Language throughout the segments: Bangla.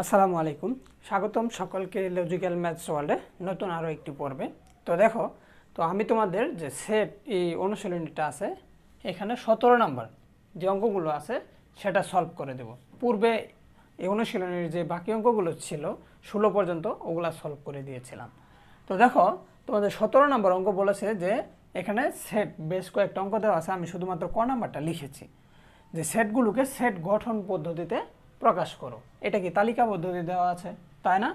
আসসালামু আলাইকুম। স্বাগতম সকলকে লজিক্যাল ম্যাথস ওয়ার্ল্ডে নতুন আরও একটি পর্বে। তো দেখো, তো আমি তোমাদের যে সেট এই অনুশীলনীটা আছে, এখানে সতেরো নাম্বার যে অঙ্কগুলো আছে, সেটা সলভ করে দেব। পূর্বে এই অনুশীলনীর যে বাকি অঙ্কগুলো ছিল, ষোলো পর্যন্ত ওগুলা সলভ করে দিয়েছিলাম। তো দেখো, তোমাদের সতেরো নম্বর অঙ্ক বলেছে যে, এখানে সেট বেশ কয়েকটা অঙ্ক দেওয়া আছে, আমি শুধুমাত্র ক নাম্বারটা লিখেছি। যে সেটগুলোকে সেট গঠন পদ্ধতিতে প্রকাশ করো। এটা কি তালিকা পদ্ধতি দেওয়া আছে? তাই না?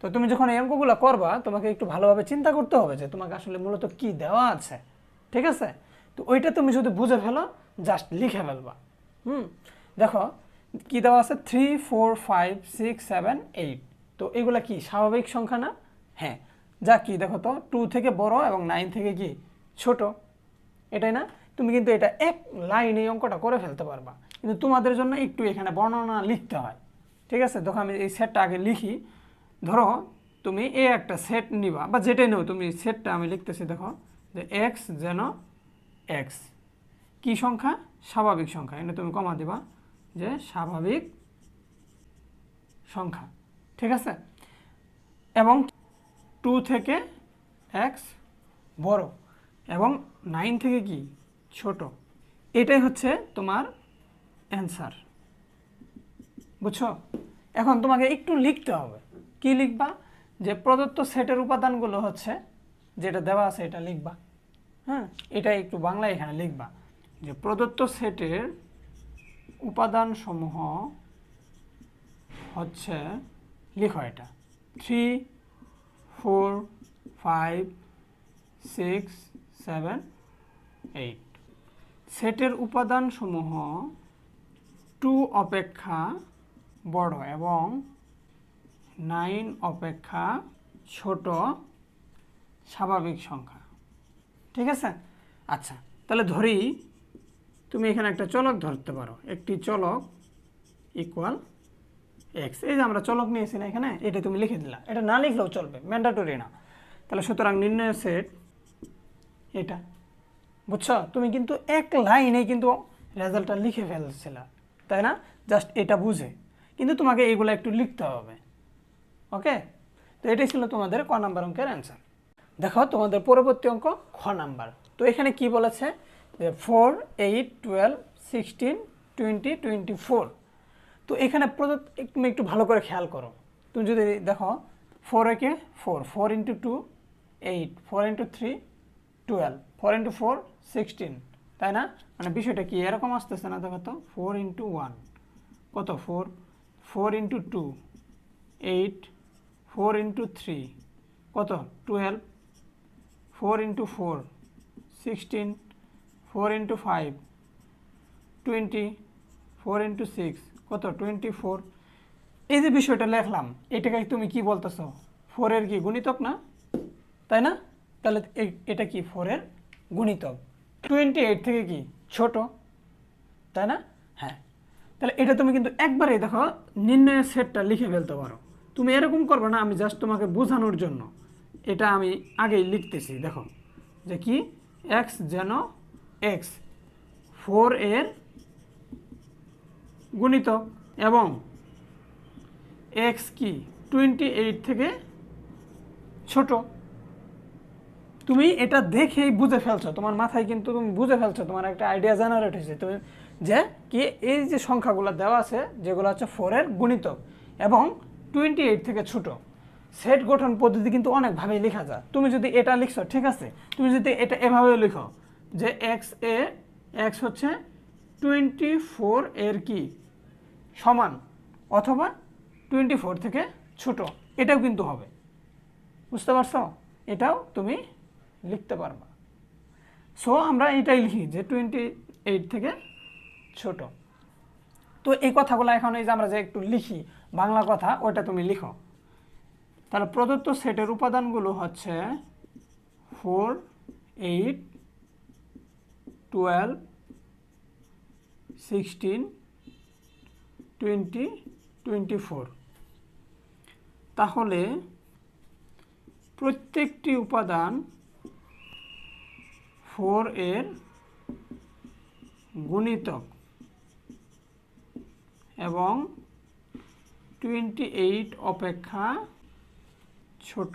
তো তুমি যখন এই অঙ্কগুলো করবা, তোমাকে একটু ভালোভাবে চিন্তা করতে হবে যে তোমাকে আসলে মূলত কি দেওয়া আছে। ঠিক আছে? তো ওইটা তুমি যদি বুঝে ফেলো জাস্ট লিখে ফেলবা। হুম? দেখো, কি দেওয়া আছে? Three four five six seven eight তো এগুলা কি, স্বাভাবিক সংখ্যা না? হ্যাঁ। যা কি, দেখো তো টু থেকে বড় এবং নাইন থেকে কি? ছোট। এটাই না? তুমি কিন্তু এটা এক লাইনে অঙ্কটা করে ফেলতে পারবা। কিন্তু তোমাদের জন্য একটু এখানে বর্ণনা লিখতে হয়। ঠিক আছে? দেখো, আমি এই সেটটা আগে লিখি। ধরো, তুমি এ একটা সেট নিবা, বা যেটাই নেও, তুমি সেটটা আমি লিখতেছি, দেখো, যে এক্স যেন এক্স কি সংখ্যা? স্বাভাবিক সংখ্যা। এনে তুমি কমা দিবা, যে স্বাভাবিক সংখ্যা। ঠিক আছে? এবং টু থেকে এক্স বড়, এবং নাইন থেকে কি? ছোট। এটাই হচ্ছে তোমার অ্যান্সার বুঝছ? এখন তোমাকে একটু লিখতে হবে। কি লিখবা? যে প্রদত্ত সেটের উপাদানগুলো হচ্ছে, যেটা দেওয়া আছে এটা লিখবা। হ্যাঁ? এটা একটু বাংলায় এখানে লিখবা। যে প্রদত্ত সেটের উপাদানসমূহ হচ্ছে, লিখো এটা। Three, four, five, six, seven, eight. সেটের উপাদানসমূহ টু অপেক্ষা বড় এবং নাইন অপেক্ষা ছোট স্বাভাবিক সংখ্যা। ঠিক আছে? আচ্ছা তাহলে ধরি তুমি এখানে একটা চলক ধরতে পারো। একটি চলক ইকুয়াল এক্স এই যে আমরা চলক নিয়েছি না এখানে, এটা তুমি লিখে দিলা। এটা না লিখলেও চলবে ম্যান্ডাটরি না। তাহলে সুতরাং নির্ণয় সেট এটা। বুঝছ? তুমি কিন্তু এক লাইনে কিন্তু রেজাল্টটা লিখে ফেলছিলা। তাই না? জাস্ট এটা বুঝে। কিন্তু তোমাকে এগুলো একটু লিখতে হবে। ওকে তো এটাই ছিল তোমাদের ক নাম্বার অঙ্কের অ্যান্সার দেখো, তোমাদের পরবর্তী অঙ্ক খ নাম্বার। তো এখানে কি বলেছে? যে four eight twelve sixteen twenty twenty four তো এখানে তুমি একটু ভালো করে খেয়াল করো। তুমি যদি দেখো ফোর একে four four into two eight four into three twelve four into four sixteen তাই না? মানে বিষয়টা কি? এরকম আসতেছে না, দেখো তো। ফোর ইন্টু ওয়ান কত? Four four into two eight four into three কত? Twelve four into four sixteen four into five twenty four into six কত? টোয়েন্টি ফোর এই যে বিষয়টা লেখলাম, এটাকে তুমি কি বলতেছো? ফোরের কি গুণিতক না? তাই না? তাহলে এটা কি? ফোরের গুণিতক। টোয়েন্টি এইট থেকে কি? ছোট। তাই না? হ্যাঁ। তাহলে এটা তুমি কিন্তু একবারে দেখো, নির্ণয়ের সেটটা লিখে ফেলতে পারো। তুমি এরকম করবে না, আমি জাস্ট তোমাকে বোঝানোর জন্য। এটা আমি আগেই লিখতেছি, দেখো। যে কি? এক্স যেন এক্স ফোর এর গুণিত এবং এক্স কি? টোয়েন্টি এইট থেকে ছোট। তুমি এটা দেখেই বুঝে ফেলছো, তোমার মাথায় কিন্তু তুমি বুঝে ফেলছো, তোমার একটা আইডিয়া জেনারেট হয়েছে। তুমি যে কি এই যে সংখ্যাগুলো দেওয়া আছে, যেগুলো হচ্ছে ফোরের গুণিতক এবং টোয়েন্টি এইট থেকে ছোট সেট গঠন পদ্ধতি কিন্তু অনেকভাবেই লেখা যায়। তুমি যদি এটা লিখছো, ঠিক আছে? তুমি যদি এটা এভাবে লিখো যে এক্স এ এক্স হচ্ছে টোয়েন্টি ফোর এর কি? সমান অথবা টোয়েন্টি ফোর থেকে ছোট, এটাও কিন্তু হবে। বুঝতে পারছ? এটাও তুমি লিখতে পারবা। সো আমরা এটাই লিখি যে টোয়েন্টি এইট থেকে ছোট। তো এই কথাগুলো এখন এই যে আমরা যে একটু লিখি, বাংলা কথা ওটা তুমি লিখো। তাহলে প্রদত্ত সেটের উপাদানগুলো হচ্ছে four eight twelve sixteen twenty twenty four তাহলে প্রত্যেকটি উপাদান ফোর এর গুণিতক এবং টোয়েন্টি এইট অপেক্ষা ছোট।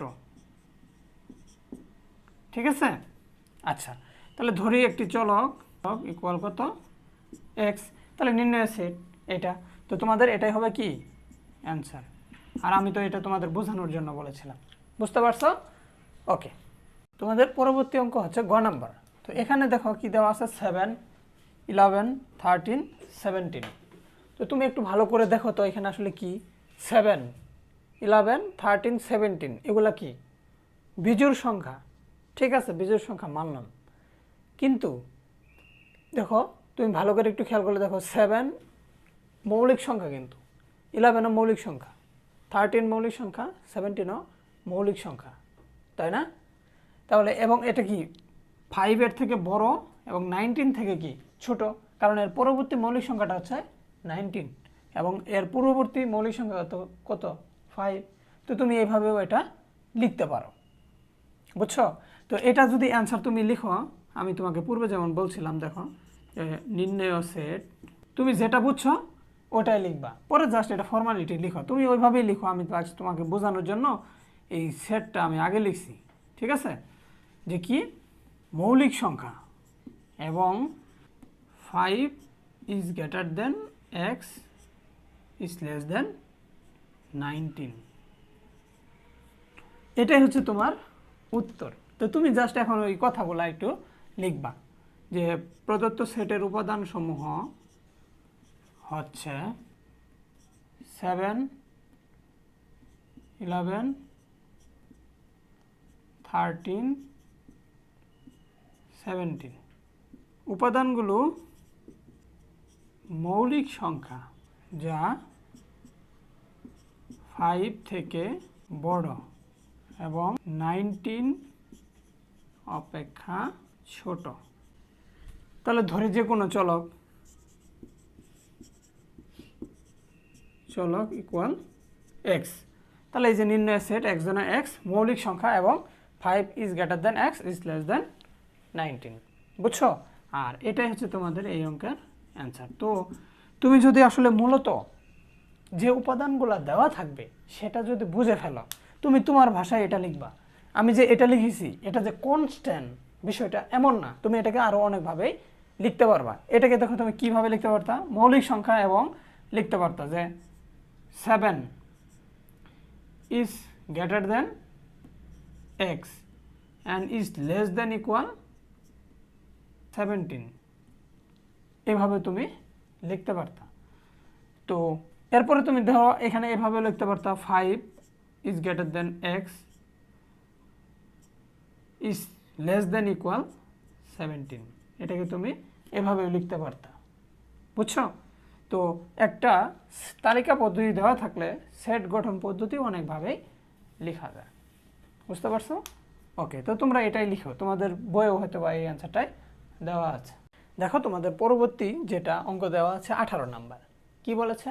ঠিক আছে? আচ্ছা তাহলে ধরি একটি চলক ইকুয়াল কত? এক্স তাহলে নির্ণয় সেট এটা। তো তোমাদের এটাই হবে কি? অ্যান্সার আর আমি তো এটা তোমাদের বোঝানোর জন্য বলেছিলাম। বুঝতে পারছ? ওকে তোমাদের পরবর্তী অঙ্ক হচ্ছে গ নাম্বার। তো এখানে দেখো কি দেওয়া আছে? সেভেন ইলেভেন থার্টিন সেভেন্টিন তো তুমি একটু ভালো করে দেখো তো এখানে আসলে কি? সেভেন ইলেভেন থার্টিন সেভেন্টিন এগুলা কি? বিজুর সংখ্যা। ঠিক আছে বিজুর সংখ্যা, মানলাম। কিন্তু দেখো, তুমি ভালো করে একটু খেয়াল করলে দেখো সেভেন মৌলিক সংখ্যা কিন্তু। ইলেভেনও মৌলিক সংখ্যা। থার্টিন মৌলিক সংখ্যা সেভেন্টিনও মৌলিক সংখ্যা। তাই না? তাহলে, এবং এটা কি? ফাইভের থেকে বড় এবং নাইনটিন থেকে কি? ছোট। কারণ এর পরবর্তী মৌলিক সংখ্যাটা হচ্ছে নাইনটিন এবং এর পূর্ববর্তী মৌলিক সংখ্যা কত কত? ফাইভ তো তুমি এইভাবেও এটা লিখতে পারো। বুঝছ? তো এটা যদি অ্যান্সার তুমি লিখো, আমি তোমাকে পূর্বে যেমন বলছিলাম, দেখো নির্ণয় সেট তুমি যেটা বুঝছ, ওটাই লিখবা। পরে জাস্ট এটা ফর্মালিটি লিখো। তুমি ওইভাবেই লিখো, আমি তোমাকে বোঝানোর জন্য এই সেটটা আমি আগে লিখছি। ঠিক আছে? যে কি? মৌলিক সংখ্যা এবং five is greater than x is less than nineteen এটাই হচ্ছে তোমার উত্তর। তো তুমি জাস্ট এখন ওই কথাগুলো একটু লিখবা যে প্রদত্ত সেটের উপাদান সমূহ হচ্ছে সেভেন ইলেভেন থার্টিন সেভেন্টিন উপাদানগুলো মৌলিক সংখ্যা, যা ফাইভ থেকে বড় এবং নাইনটিন অপেক্ষা ছোট। তাহলে ধরে যে কোনো চলক। চলক ইকুয়াল এক্স তাহলে এই যে নির্ণয় সেট এক্স জন্য এক্স মৌলিক সংখ্যা এবং five is greater than x is less than nineteen. বুঝছ? আর এটাই হচ্ছে তোমাদের এই অঙ্কের অ্যান্সার তো তুমি যদি আসলে মূলত যে উপাদানগুলো দেওয়া থাকবে সেটা যদি বুঝে ফেলো তুমি তোমার ভাষায় এটা লিখবা। আমি যে এটা লিখেছি এটা যে কনস্ট্যান্ট বিষয়টা এমন না তুমি এটাকে আরও অনেকভাবেই লিখতে পারবা। এটাকে দেখো তুমি কীভাবে লিখতে পারতা? মৌলিক সংখ্যা এবং লিখতে পারতা যে seven is greater than x and is less than equal seventeen এভাবে তুমি লিখতে পারতা। তো এরপরে তুমি ধরো এখানে এভাবে লিখতে পারতা five is greater than x is less than equal seventeen এটাকে তুমি এভাবেও লিখতে পারতা। বুঝছ? তো একটা তালিকা পদ্ধতি দেওয়া থাকলে সেট গঠন পদ্ধতি অনেকভাবেই লেখা যায়। বুঝতে পারছ? ওকে তো তোমরা এটাই লিখো। তোমাদের বইয়েও হয়তো বা এই অ্যান্সারটাই দেওয়া আছে। দেখো, তোমাদের পরবর্তী যেটা অঙ্ক দেওয়া আছে, আঠারো নাম্বার। কি বলেছে?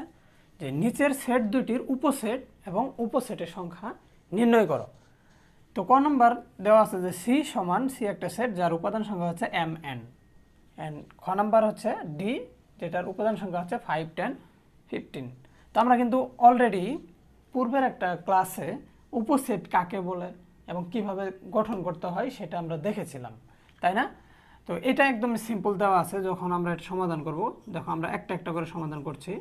যে নিচের সেট দুটির উপসেট এবং উপসেটের সংখ্যা নির্ণয় করো। তো ক নম্বর দেওয়া আছে যে সি সমান সি একটা সেট যার উপাদান সংখ্যা হচ্ছে এম এন। অ্যান্ড খ নাম্বার হচ্ছে ডি, যেটার উপাদান সংখ্যা হচ্ছে ফাইভ, টেন, ফিফটিন। তো আমরা কিন্তু অলরেডি পূর্বের একটা ক্লাসে উপসেট কাকে বলে এবং কীভাবে গঠন করতে হয় সেটা আমরা দেখেছিলাম। তাই না? তো এটা একদম সিম্পল দেওয়া আছে, যখন আমরা এটা সমাধান করব, দেখো আমরা একটা একটা করে সমাধান করছি,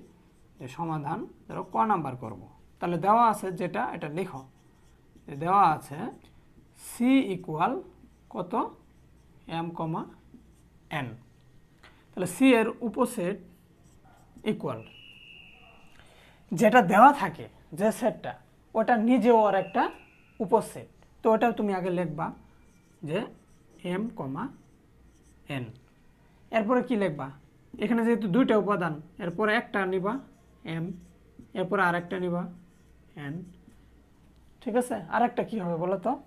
যে সমাধান ধরো ক নাম্বার করব। তাহলে দেওয়া আছে যেটা, এটা লিখো দেওয়া আছে সি ইকুয়াল কত? এম কমা এন তাহলে সি এর উপসেট ইকুয়াল যেটা দেওয়া থাকে, যে সেটটা, ওটা নিজেও আর একটা উপসেট। তো ওটাও তুমি আগে লিখবা, যে এম কমা এন। এরপরে কি লিখবা? এখানে যেহেতু দুইটা উপাদান, এরপরে একটা নিবা, এম। এরপরে আরেকটা নিবা, এন। ঠিক আছে? আরেকটা কি হবে বলো তো?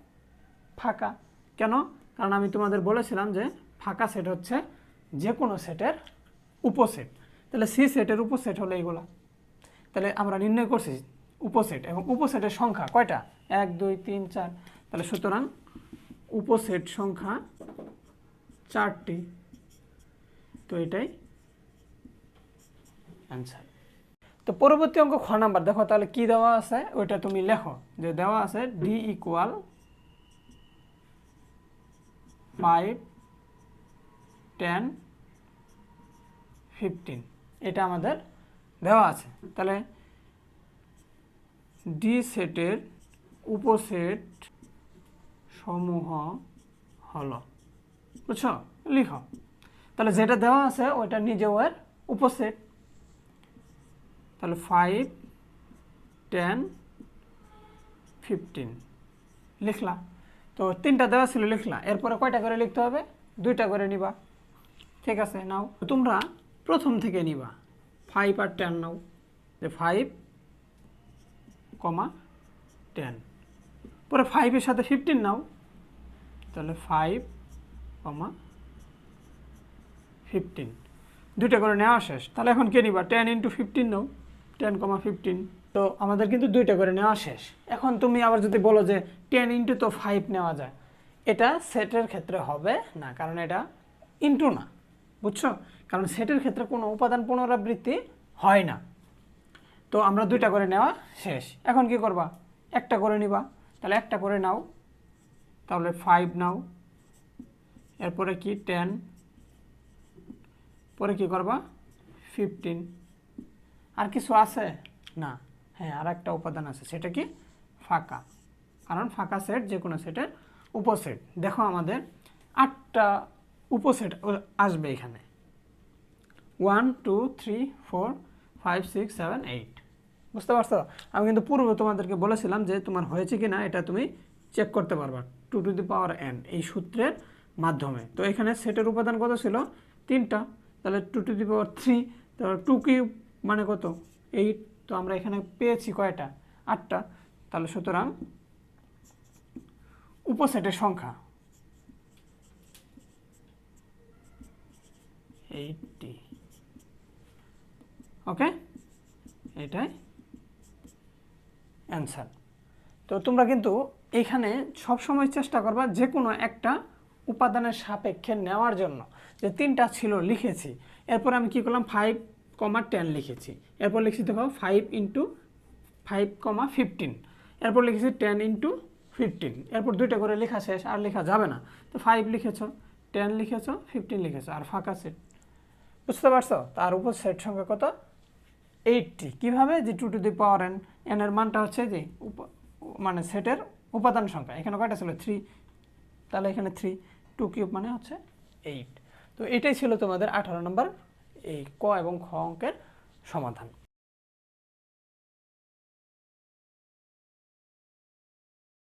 ফাঁকা। কেন? কারণ আমি তোমাদের বলেছিলাম যে ফাঁকা সেট হচ্ছে যে কোনো সেটের উপসেট। তাহলে সি সেটের উপসেট হলো এইগুলা। তাহলে আমরা নির্ণয় করছি উপসেট এবং উপসেটের সংখ্যা কয়টা? এক, দুই, তিন, চার। তাহলে সুতরাং উপসেট সংখ্যা চারটি। তো এটাই। অ্যান্সার তো পরবর্তী অঙ্ক খ নাম্বার, দেখো তাহলে কি দেওয়া আছে? ওইটা তুমি লেখো। যে দেওয়া আছে d equal five ten fifteen এটা আমাদের দেওয়া আছে। তাহলে ডি সেটের উপসেট সমূহ হলো। বুঝছ? লিখো। তাহলে যেটা দেওয়া আছে, ওইটা নিজেও এর উপসেট। তাহলে ফাইভ টেন ফিফটিন লিখলা। তো তিনটা দেওয়া ছিল, লিখলা। এরপরে কয়টা করে লিখতে হবে? দুইটা করে নিবা। ঠিক আছে, নাও। তোমরা প্রথম থেকে নিবা। ফাইভ আর টেন নাও। যে ফাইভ কমা টেন পরে ফাইভের সাথে ফিফটিন নাও। তাহলে ফাইভ কমা ফিফটিন দুইটা করে নেওয়া শেষ। তাহলে এখন কে নিবা? টেন ইন্টু ফিফটিন নাও। টেন কমা ফিফটিন তো আমাদের কিন্তু দুইটা করে নেওয়া শেষ। এখন তুমি আবার যদি বলো যে টেন ইন্টু তো ফাইভ নেওয়া যায়, এটা সেটের ক্ষেত্রে হবে না, কারণ এটা ইন্টু না। বুঝছ? কারণ সেটের ক্ষেত্রে কোনো উপাদান পুনরাবৃত্তি হয় না। তো আমরা দুইটা করে নেওয়া শেষ। এখন কি করবা? একটা করে নিবা। তাহলে একটা করে নাও। তাহলে ফাইভ নাও। এরপরে কি টেন পরে কি করবা? ফিফটিন আর কিছু আছে? না। হ্যাঁ আর একটা উপাদান আছে। সেটা কি? ফাঁকা। কারণ ফাঁকা সেট যে কোনো সেটের উপসেট। দেখো আমাদের আটটা উপসেট আসবে এখানে। One two three four five six seven eight বুঝতে পারছ? আমি কিন্তু পূর্বে তোমাদেরকে বলেছিলাম যে তোমার হয়েছে কি না এটা তুমি চেক করতে পারবা। Two to the power n এই সূত্রের মাধ্যমে। তো এখানে সেটের উপাদান কত ছিল? তিনটা। তাহলে two to the power three তাহলে টু কিউব মানে কত? এইট তো আমরা এখানে পেয়েছি কয়টা? আটটা। তাহলে সুতরাং উপসেটের সংখ্যা এইটটি ওকে? এটাই অ্যান্সার তো তোমরা কিন্তু এখানে সবসময় চেষ্টা করবা যে কোনো একটা উপাদানের সাপেক্ষে নেওয়ার জন্য যে তিনটা ছিল লিখেছি। এরপর আমি কি করলাম? ফাইভ কমা টেন লিখেছি। এরপর লিখেছি দেখো five into five comma fifteen এরপর লিখেছি টেন ইন্টু ফিফটিন এরপর দুইটা করে লেখা শেষ, আর লেখা যাবে না। তো ফাইভ লিখেছো টেন লিখেছ ফিফটিন লিখেছো, আর ফাঁকা সেট বুঝতে পারছ? তার উপর সেট সংখ্যা কত? এইটটি কীভাবে? যে two to the power n n এর মানটা হচ্ছে যে মানে সেটের উপাদান সংখ্যা। এখানে কয়টা ছিল? থ্রি তাহলে এখানে থ্রি টু কিউব মানে হচ্ছে এইট তো এটাই ছিল তোমাদের আঠারো নম্বর এই ক এবং খ অঙ্কের সমাধান।